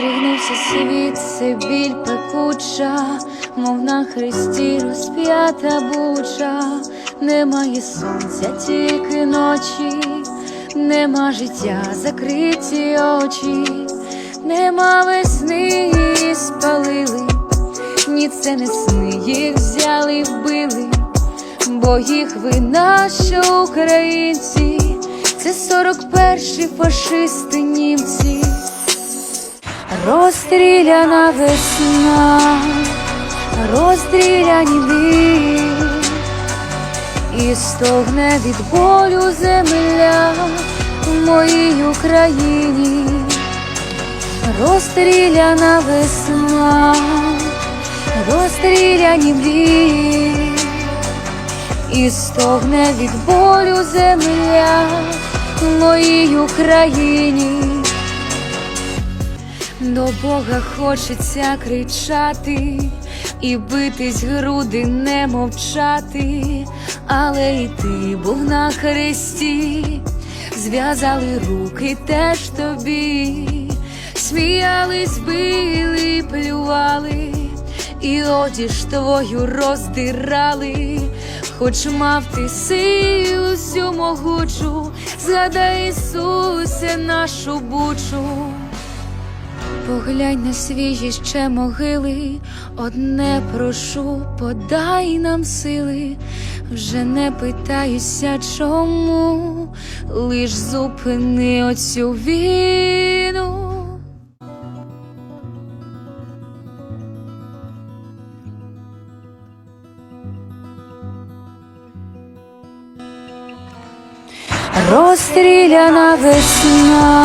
Здригнувся світ, це біль пекуча, мов на хресті розп'ята буча, немає сонця, тільки ночі, нема життя, закриті очі, нема весни, її спалили, ні, це не сни, їх взяли вбили, бо їх вина, що українці, це 41-й фашисти німці. Розстріляна весна, розстріляні ви, і стогне від болю земля в моїй Україні, розстріляна весна, розстріляні ви, і стогне від болю земля в моїй Україні. До Бога хочеться кричати і битись груди, не мовчати, але й ти був на хресті, зв'язали руки теж тобі, сміялись, били, плювали, і одіж твою роздирали, хоч мав ти силу всю могучу, згадай Ісусе нашу бучу. Поглянь на свіжі ще могили, одне прошу, подай нам сили, вже не питаюся чому, лиш зупини оцю війну. Розстріляна весна,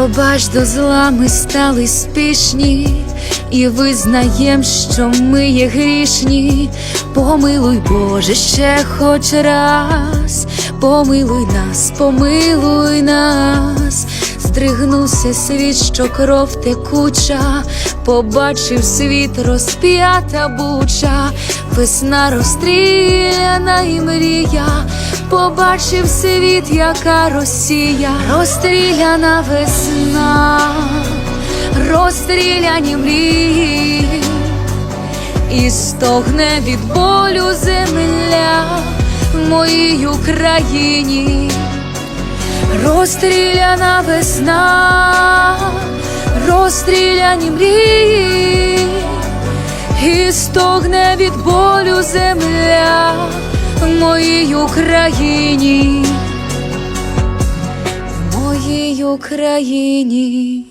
Пробач до зла ми стали спішні, і визнаєм, що ми є грішні. Помилуй, Боже, ще хоч раз, помилуй нас, помилуй нас, здригнувся світ, що кров текуча, побачив світ розп'ята буча, весна розстріляна і мрія, побачив світ, яка Росія, розстріляна весна, розстріляні мрії, і стогне від болю земля в моїй Україні, розстріляна весна, розстріляні мрії, і стогне від болю земля в моїй Україні, в моїй Україні.